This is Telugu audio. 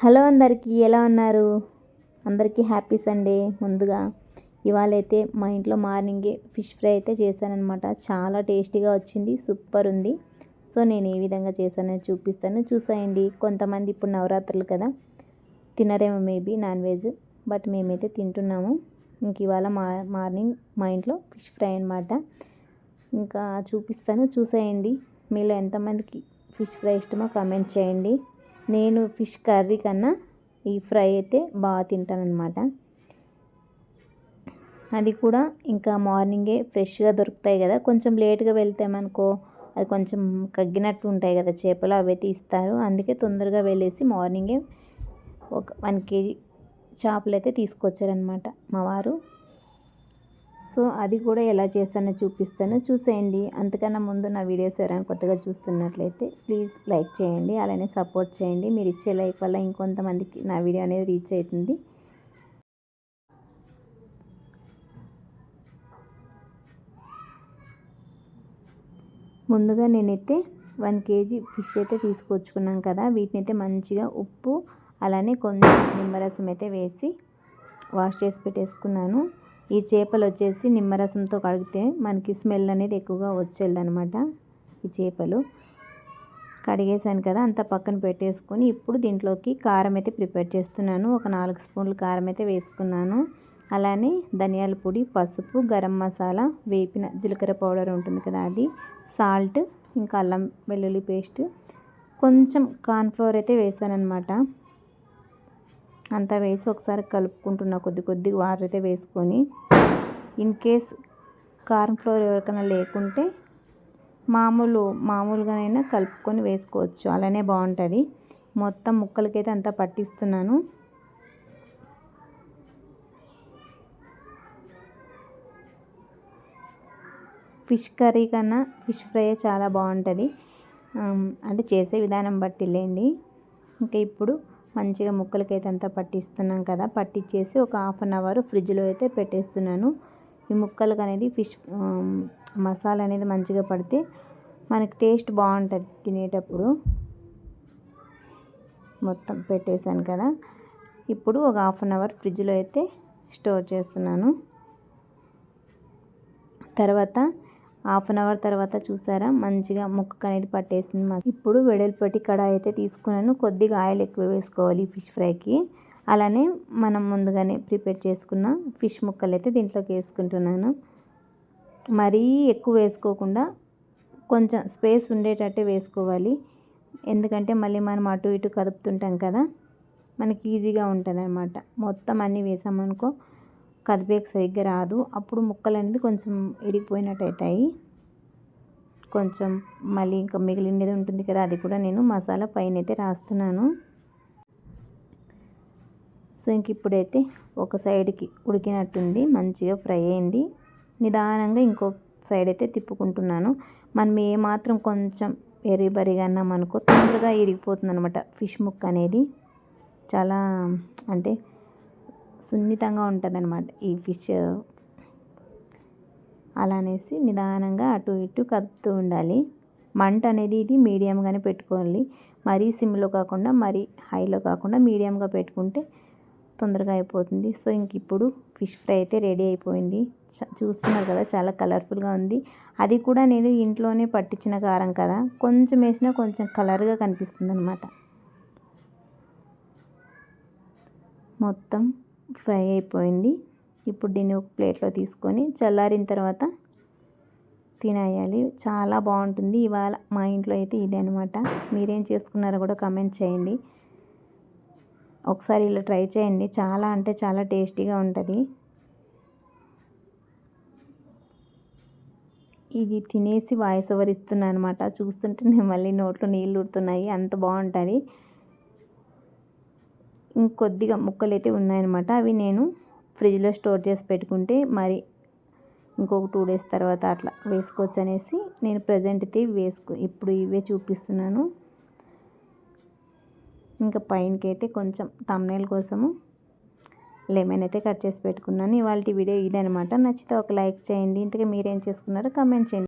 హలో అందరికీ ఎలా ఉన్నారు? అందరికీ హ్యాపీ సండే ముందుగా. ఇవాళ అయితే మా ఇంట్లో మార్నింగే ఫిష్ ఫ్రై అయితే చేశానమాట చాలా టేస్టీగా వచ్చింది సూపర్ ఉంది. సో నేను ఏ విధంగా చేశానని చూపిస్తాను. చూసేయండి. కొంతమంది ఇప్పుడు నవరాత్రులు కదా తినరేమో మేబీ నాన్ వెజ్ బట్ మేమైతే తింటున్నాము. ఇంక ఇవాళ మా మార్నింగ్ మా ఇంట్లో ఫిష్ ఫ్రై అనమాట ఇంకా చూపిస్తాను చూసేయండి. మీలో ఎంతమందికి ఫిష్ ఫ్రై ఇష్టమో కామెంట్ చేయండి. నేను ఫిష్ కర్రీ కన్నా ఈ ఫ్రై అయితే బాగా తింటానన్నమాట. అది కూడా ఇంకా మార్నింగే ఫ్రెష్గా దొరుకుతాయి కదా. కొంచెం లేట్గా వెళ్తామనుకో అది కొంచెం కగ్గినట్టు ఉంటాయి కదా. చేపలు అవి తీస్తారు. అందుకే తొందరగా వెళ్ళేసి మార్నింగే ఒక వన్ కేజీ చేపలు అయితే తీసుకొచ్చారనమాట మా వారు. సో అది కూడా ఎలా చేస్తానో చూపిస్తాను. చూసేయండి. అంతకన్నా ముందు నా వీడియోస్ ఎవరైనా కొత్తగా చూస్తున్నట్లయితే ప్లీజ్ లైక్ చేయండి. అలానే సపోర్ట్ చేయండి. మీరు ఇచ్చే లైక్ వల్ల ఇంకొంతమందికి నా వీడియో అనేది రీచ్ అవుతుంది. ముందుగా నేనైతే వన్ కేజీ ఫిష్ అయితే తీసుకొచ్చుకున్నాం కదా. వీటిని అయితే మంచిగా ఉప్పు అలానే కొంచెం నిమ్మరసం అయితే వేసి వాష్ చేసి పెట్టేసుకున్నాను. ఈ చేపలు వచ్చేసి నిమ్మరసంతో కడిగితే మనకి స్మెల్ అనేది ఎక్కువగా వచ్చేదనమాట ఈ చేపలు. కడిగేసాను కదా అంత పక్కన పెట్టేసుకొని ఇప్పుడు దీంట్లోకి కారం అయితే ప్రిపేర్ చేస్తున్నాను. ఒక నాలుగు స్పూన్లు కారం అయితే వేసుకున్నాను. అలానే ధనియాల పొడి పసుపు గరం మసాలా వేపిన జీలకర్ర పౌడర్ ఉంటుంది కదా అది సాల్ట్ ఇంకా అల్లం వెల్లుల్లి పేస్ట్. కొంచెం కార్న్ఫ్లోర్ అయితే వేసానమాట అంతా వేసి ఒకసారి కలుపుకుంటున్నా కొద్ది కొద్దిగా వాటర్ అయితే వేసుకొని. ఇన్ కేస్ కార్న్ ఫ్లోర్ ఎవరికైనా లేకుంటే మామూలు మామూలుగానైనా కలుపుకొని వేసుకోవచ్చు. అలానే బాగుంటుంది. మొత్తం ముక్కలకైతే అంతా పట్టిస్తున్నాను. ఫిష్ కర్రీ కన్నా ఫిష్ ఫ్రై చాలా బాగుంటుంది. అంటే చేసే విధానం బట్టి లేండి. ఇంకా ఇప్పుడు మంచిగా ముక్కలకైతే అంతా పట్టిస్తున్నాం కదా. పట్టించేసి ఒక హాఫ్ అన్ అవర్ ఫ్రిడ్జ్లో అయితే పెట్టేస్తున్నాను. ఈ ముక్కలకు అనేది ఫిష్ మసాలా అనేది మంచిగా పడితే మనకి టేస్ట్ బాగుంటుంది తినేటప్పుడు. మొత్తం పెట్టేశాను కదా. ఇప్పుడు ఒక హాఫ్ అన్ అవర్ ఫ్రిడ్జ్లో అయితే స్టోర్ చేస్తున్నాను. తర్వాత హాఫ్ అన్ అవర్ తర్వాత చూసారా? మంచిగా ముక్కకు అనేది పట్టేసింది ఇప్పుడు వెడల్పట్టి కడాయి అయితే తీసుకున్నాను. కొద్దిగా ఆయిల్ ఎక్కువ వేసుకోవాలి ఫిష్ ఫ్రైకి. అలానే మనం ముందుగానే ప్రిపేర్ చేసుకున్న ఫిష్ ముక్కలు అయితే దీంట్లోకి వేసుకుంటున్నాను. మరీ ఎక్కువ వేసుకోకుండా కొంచెం స్పేస్ ఉండేటట్టే వేసుకోవాలి. ఎందుకంటే మళ్ళీ మనం అటు ఇటు కదుపుతుంటాం కదా? మనకి ఈజీగా ఉంటుంది అనమాట మొత్తం అన్నీ వేసామనుకో కదిపేకి సరిగ్గా రాదు. అప్పుడు ముక్కలు అనేది కొంచెం ఇరిగిపోయినట్టు అవుతాయి కొంచెం మళ్ళీ ఇంకా మిగిలినది ఉంటుంది కదా అది కూడా నేను మసాలా పైన అయితే రాస్తున్నాను. సో ఇంక ఇప్పుడైతే ఒక సైడ్కి ఉడికినట్టుంది మంచిగా ఫ్రై అయింది. నిదానంగా ఇంకో సైడ్ అయితే తిప్పుకుంటున్నాను. మనం ఏమాత్రం కొంచెం ఎర్రి బరిగా అనుకో తొందరగా ఇరిగిపోతుంది అనమాట ఫిష్ ముక్క అనేది చాలా అంటే సున్నితంగా ఉంటుంది అనమాట ఈ ఫిష్ అలా అనేసి నిదానంగా అటు ఇటు కదుపుతూ ఉండాలి. మంట అనేది ఇది మీడియంగానే పెట్టుకోవాలి. మరీ సిమ్లో కాకుండా మరీ హైలో కాకుండా మీడియంగా పెట్టుకుంటే తొందరగా అయిపోతుంది. సో ఇంక ఇప్పుడు ఫిష్ ఫ్రై అయితే రెడీ అయిపోయింది. చూస్తున్నారు కదా చాలా కలర్ఫుల్గా ఉంది. అది కూడా నేను ఇంట్లోనే పట్టించిన కారం కదా కొంచెం వేసినా కొంచెం కలర్గా కనిపిస్తుంది అనమాట మొత్తం ఫ్రై అయిపోయింది. ఇప్పుడు దీన్ని ఒక ప్లేట్లో తీసుకొని చల్లారిన తర్వాత తినేయాలి. చాలా బాగుంటుంది. ఇవాళ మా ఇంట్లో అయితే ఇదే అనమాట మీరేం చేసుకున్నారో కూడా కమెంట్ చేయండి. ఒకసారి ఇలా ట్రై చేయండి. చాలా అంటే చాలా టేస్టీగా ఉంటుంది. ఇది తినేసి వాయిస్ ఓవర్ ఇస్తున్నాను అనమాట చూస్తుంటే నేను మళ్ళీ నోట్లో నీళ్ళు ఉడుతున్నాయి అంత బాగుంటుంది. ఇంకొద్దిగా ముక్కలు అయితే ఉన్నాయన్నమాట. అవి నేను ఫ్రిడ్జ్లో స్టోర్ చేసి పెట్టుకుంటే మరి ఇంకొక టూ డేస్ తర్వాత అట్లా వేసుకోవచ్చు అనేసి నేను ప్రజెంట్ అయితే వేసుకో ఇప్పుడు ఇవే చూపిస్తున్నాను. ఇంకా పైనకి అయితే కొంచెం తమ్నేల్ కోసము లెమన్ అయితే కట్ చేసి పెట్టుకున్నాను. ఇవాళ వీడియో ఇదనమాట నచ్చితే ఒక లైక్ చేయండి. ఇంతగా మీరేం చేసుకున్నారో కమెంట్ చేయండి.